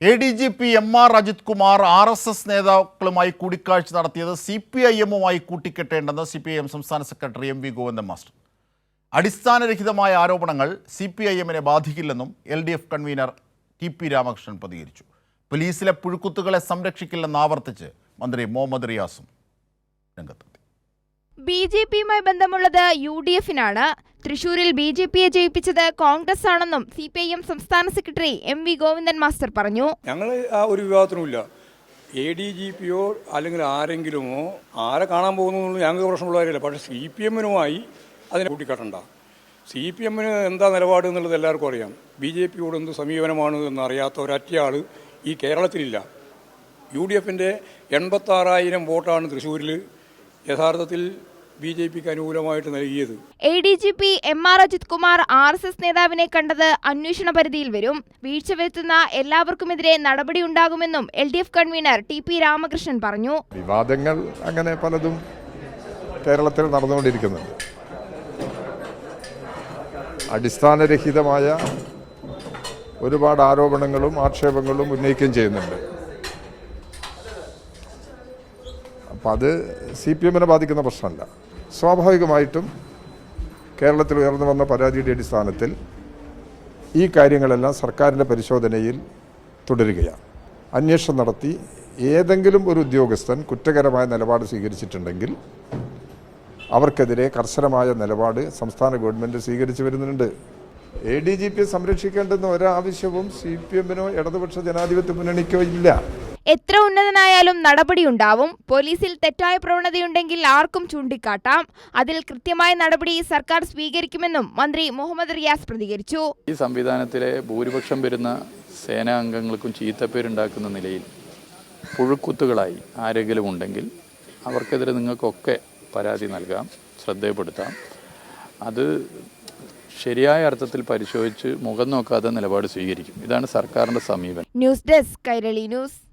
A D G P M R Ajith Kumar R S S നേതാക്കളുമായി കൂടിക്കാഴ്ച നടത്തിയത് C P I എമ്മുമായി കൂട്ടിക്കെട്ടേണ്ടെന്ന് സി പി ഐ എം സംസ്ഥാന secretary M V Govindan master. അടിസ്ഥാനരഹിതമായ ആരോപണങ്ങൾ C P I എമ്മിനെ ബാധിക്കില്ലെന്നും L D F convener T P Ramakrishnan പ്രതികരിച്ചു. പോലീസിലെ പുഴുക്കുത്തുകളെ സംരക്ഷിക്കില്ലെന്ന് ആവർത്തിച്ച് മന്ത്രി മുഹമ്മദ് റിയാസും രംഗത്തെത്തി. ബി ജെ പിയുമായി ബന്ധമുള്ളത് യു ഡി എഫിനാണ്. തൃശൂരിൽ ബി ജെ പിയെ ജയിപ്പിച്ചത് കോൺഗ്രസ് ആണെന്നും സി പി ഐ എം സംസ്ഥാന secretary M V Govindan master പറഞ്ഞു. ഞങ്ങൾ ആ ഒരു വിവാദത്തിനുമില്ല. എ ഡി ജി പിയോ അല്ലെങ്കിൽ ആരെങ്കിലുമോ ആരെ കാണാൻ പോകുന്നു ഞങ്ങൾക്ക് പ്രശ്നമുള്ള കാര്യമില്ല. പക്ഷേ സി പി എമ്മിനുമായി അതിനെ കൂട്ടിക്കാട്ടണ്ട. സി പി എമ്മിന് എന്താ നിലപാട് എന്നുള്ളത് എല്ലാവർക്കും അറിയാം. ബി ജെ പിയോട് എന്ത് സമീപനമാണ് എന്നറിയാത്ത ഒരറ്റയാൾ ഈ കേരളത്തിലില്ല. യു ഡി എഫിന്റെ എൺപത്താറായിരം വോട്ടാണ് തൃശ്ശൂരിൽ യഥാർത്ഥത്തിൽ ബി ജെ പിക്ക് അനുകൂലമായിട്ട് നൽകിയത്. A D G P M R Ajith Kumar R S S നേതാവിനെ കണ്ടത് അന്വേഷണ പരിധിയിൽ വരും. വീഴ്ച വരുത്തുന്ന എല്ലാവർക്കുമെതിരെ നടപടി ഉണ്ടാകുമെന്നും L D F convener T P Ramakrishnan പറഞ്ഞു. വിവാദങ്ങൾ അങ്ങനെ പലതും കേരളത്തിൽ നടന്നുകൊണ്ടിരിക്കുന്നുണ്ട്. അടിസ്ഥാനരഹിതമായ ഒരുപാട് ആരോപണങ്ങളും ആക്ഷേപങ്ങളും ഉന്നയിക്കുകയും ചെയ്യുന്നുണ്ട്. അപ്പം അത് സി പി എമ്മിനെ ബാധിക്കുന്ന പ്രശ്നമല്ല. സ്വാഭാവികമായിട്ടും കേരളത്തിൽ ഉയർന്നു വന്ന പരാതിയുടെ അടിസ്ഥാനത്തിൽ ഈ കാര്യങ്ങളെല്ലാം സർക്കാരിന്റെ പരിശോധനയിൽ തുടരുകയാണ്. അന്വേഷണം നടത്തി ഏതെങ്കിലും ഒരു ഉദ്യോഗസ്ഥൻ കുറ്റകരമായ നിലപാട് സ്വീകരിച്ചിട്ടുണ്ടെങ്കിൽ അവർക്കെതിരെ കർശനമായ നിലപാട് സംസ്ഥാന ഗവൺമെന്റ് സ്വീകരിച്ചു വരുന്നുണ്ട്. എ ഡി ജി പിയെ സംരക്ഷിക്കേണ്ടെന്ന ഒരാവശ്യവും സി പി എമ്മിനോ ഇടതുപക്ഷ ജനാധിപത്യ മുന്നണിക്കോ ഇല്ല. എത്ര ഉന്നതനായാലും നടപടിയുണ്ടാവും പോലീസിൽ തെറ്റായ പ്രവണതയുണ്ടെങ്കിൽ ആർക്കും ചൂണ്ടിക്കാട്ടാം. അതിൽ കൃത്യമായ നടപടി സർക്കാർ സ്വീകരിക്കുമെന്നും മന്ത്രി മുഹമ്മദ് റിയാസ് പ്രതികരിച്ചു. ഈ സംവിധാനത്തിലെ ഭൂരിപക്ഷം വരുന്ന സേനാ അംഗങ്ങൾക്കും ചീത്തപ്പേരുണ്ടാക്കുന്ന നിലയിൽ പുഴുക്കുത്തുകളായി ആരെങ്കിലും ഉണ്ടെങ്കിൽ അവർക്കെതിരെ നിങ്ങൾക്കൊക്കെ പരാതി നൽകാം ശ്രദ്ധയപ്പെടുത്താം. അത് ശരിയായ അർത്ഥത്തിൽ പരിശോധിച്ച് മുഖം നോക്കാതെ നിലപാട് സ്വീകരിക്കും. ഇതാണ് സർക്കാരിന്റെ സമീപനം. News desk Kairali news.